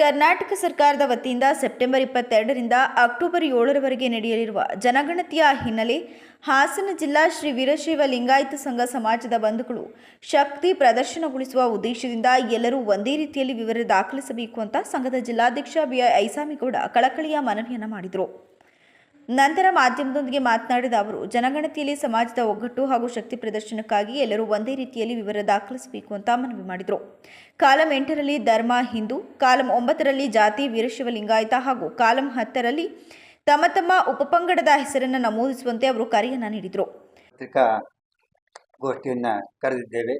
ಕರ್ನಾಟಕ ಸರ್ಕಾರದ ವತಿಯಿಂದ ಸೆಪ್ಟೆಂಬರ್ ಇಪ್ಪತ್ತೆರಡರಿಂದ ಅಕ್ಟೋಬರ್ ಏಳರವರೆಗೆ ನಡೆಯಲಿರುವ ಜನಗಣತಿಯ ಹಿನ್ನೆಲೆ ಹಾಸನ ಜಿಲ್ಲಾ ಶ್ರೀ ವೀರಶೈವ ಲಿಂಗಾಯತ ಸಂಘ ಸಮಾಜದ ಬಂಧುಗಳು ಶಕ್ತಿ ಪ್ರದರ್ಶನಗೊಳಿಸುವ ಉದ್ದೇಶದಿಂದ ಎಲ್ಲರೂ ಒಂದೇ ರೀತಿಯಲ್ಲಿ ವಿವರ ದಾಖಲಿಸಬೇಕು ಅಂತ ಸಂಘದ ಜಿಲ್ಲಾಧ್ಯಕ್ಷ ಬಿಐ ಐ ಐಸಾಮಿಗೌಡ ಕಳಕಳಿಯ ಮನವಿಯನ್ನು ಮಾಡಿದರು. ನಂತರ ಮಾಧ್ಯಮದೊಂದಿಗೆ ಮಾತನಾಡಿದ ಅವರು, ಜನಗಣತಿಯಲ್ಲಿ ಸಮಾಜದ ಒಗ್ಗಟ್ಟು ಹಾಗೂ ಶಕ್ತಿ ಪ್ರದರ್ಶನಕ್ಕಾಗಿ ಎಲ್ಲರೂ ಒಂದೇ ರೀತಿಯಲ್ಲಿ ವಿವರ ದಾಖಲಿಸಬೇಕು ಅಂತ ಮನವಿ ಮಾಡಿದರು. ಕಾಲಂ ಎಂಟರಲ್ಲಿ ಧರ್ಮ, ಹಿಂದೂ, ಕಾಲಂ ಒಂಬತ್ತರಲ್ಲಿ ಜಾತಿ ವೀರಶಿವ ಲಿಂಗಾಯತ ಹಾಗೂ ಕಾಲಂ ಹತ್ತರಲ್ಲಿ ತಮ್ಮ ತಮ್ಮ ಉಪಪಂಗಡದ ಹೆಸರನ್ನು ನಮೂದಿಸುವಂತೆ ಅವರು ಕರೆಯನ್ನು ನೀಡಿದರು. ಪತ್ರಿಕಾ ಗೋಷ್ಠಿಯನ್ನು ಕರೆದಿದ್ದೇವೆ.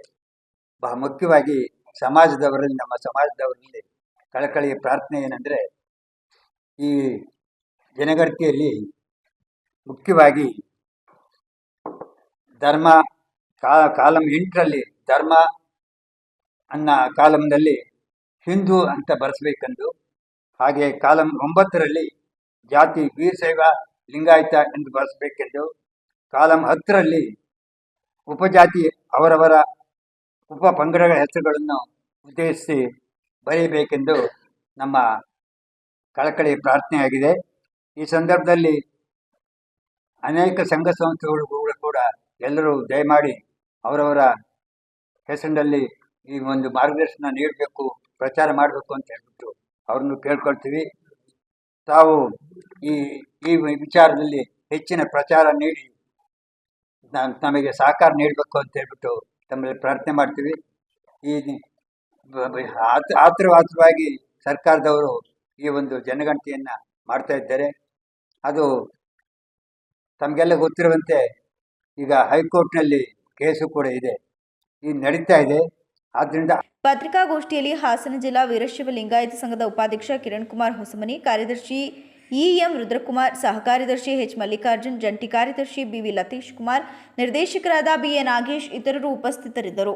ಬಹಳ ಮುಖ್ಯವಾಗಿ ಸಮಾಜದವರಲ್ಲಿ ನಮ್ಮ ಸಮಾಜದವರಲ್ಲಿ ಕಳಕಳಿಯ ಪ್ರಾರ್ಥನೆ ಏನಂದರೆ, ಈ ಜನಗಣತಿಯಲ್ಲಿ ಮುಖ್ಯವಾಗಿ ಧರ್ಮ ಕಾಲಂ ಎಂಟರಲ್ಲಿ ಧರ್ಮ ಅನ್ನ ಕಾಲಂನಲ್ಲಿ ಹಿಂದೂ ಅಂತ ಬರೆಸಬೇಕೆಂದು, ಹಾಗೆ ಕಾಲಂ ಒಂಬತ್ತರಲ್ಲಿ ಜಾತಿ ವೀರಶೈವ ಲಿಂಗಾಯತ ಎಂದು ಬರೆಸಬೇಕೆಂದು, ಕಾಲಂ ಹತ್ತರಲ್ಲಿ ಉಪಜಾತಿ ಅವರವರ ಉಪ ಪಂಗಡಗಳ ಹೆಸರುಗಳನ್ನು ಉದ್ದೇಶಿಸಿ ಬರೆಯಬೇಕೆಂದು ನಮ್ಮ ಕಳಕಳಿ ಪ್ರಾರ್ಥನೆಯಾಗಿದೆ. ಈ ಸಂದರ್ಭದಲ್ಲಿ ಅನೇಕ ಸಂಘ ಸಂಸ್ಥೆಗಳು ಕೂಡ- ಎಲ್ಲರೂ ದಯಮಾಡಿ ಅವರವರ ಹೆಸರಿನಲ್ಲಿ ಈ ಒಂದು ಮಾರ್ಗದರ್ಶನ ನೀಡಬೇಕು, ಪ್ರಚಾರ ಮಾಡಬೇಕು ಅಂತ ಹೇಳ್ಬಿಟ್ಟು ಅವ್ರನ್ನು ಕೇಳ್ಕೊಳ್ತೀವಿ. ತಾವು ಈ ಈ ವಿಚಾರದಲ್ಲಿ ಹೆಚ್ಚಿನ ಪ್ರಚಾರ ನೀಡಿ ನಮಗೆ ಸಹಕಾರ ನೀಡಬೇಕು ಅಂತ ಹೇಳ್ಬಿಟ್ಟು ತಮ್ಮಲ್ಲಿ ಪ್ರಾರ್ಥನೆ ಮಾಡ್ತೀವಿ. ಈ ಬ- ಬ- ಆತ ಆತುರವಾತುರವಾಗಿ ಸರ್ಕಾರದವರು ಈ ಒಂದು ಜನಗಣತಿಯನ್ನು ಮಾಡ್ತಾ ಇದ್ದಾರೆ. ಅದು ತಮಗೆಲ್ಲ ಗೊತ್ತಿರುವಂತೆ ಈಗ ಹೈಕೋರ್ಟ್ನಲ್ಲಿ ಕೇಸು ಕೂಡ ಇದೆ. ಈ ನಡೀತಾ ಇದೆ. ಆದ್ದರಿಂದ ಪತ್ರಿಕಾಗೋಷ್ಠಿಯಲ್ಲಿ ಹಾಸನ ಜಿಲ್ಲಾ ವೀರಶೈವ ಲಿಂಗಾಯತ ಸಂಘದ ಉಪಾಧ್ಯಕ್ಷ ಕಿರಣ್ ಕುಮಾರ್ ಹೊಸಮನಿ, ಕಾರ್ಯದರ್ಶಿ ಇಎಂ ರುದ್ರಕುಮಾರ್ ಸಹ ಕಾರ್ಯದರ್ಶಿ ಎಚ್ ಮಲ್ಲಿಕಾರ್ಜುನ್, ಜಂಟಿ ಕಾರ್ಯದರ್ಶಿ ಬಿವಿ ಲತೀಶ್ ಕುಮಾರ್, ನಿರ್ದೇಶಕರಾದ ಬಿಎ ನಾಗೇಶ್, ಇತರರು ಉಪಸ್ಥಿತರಿದ್ದರು.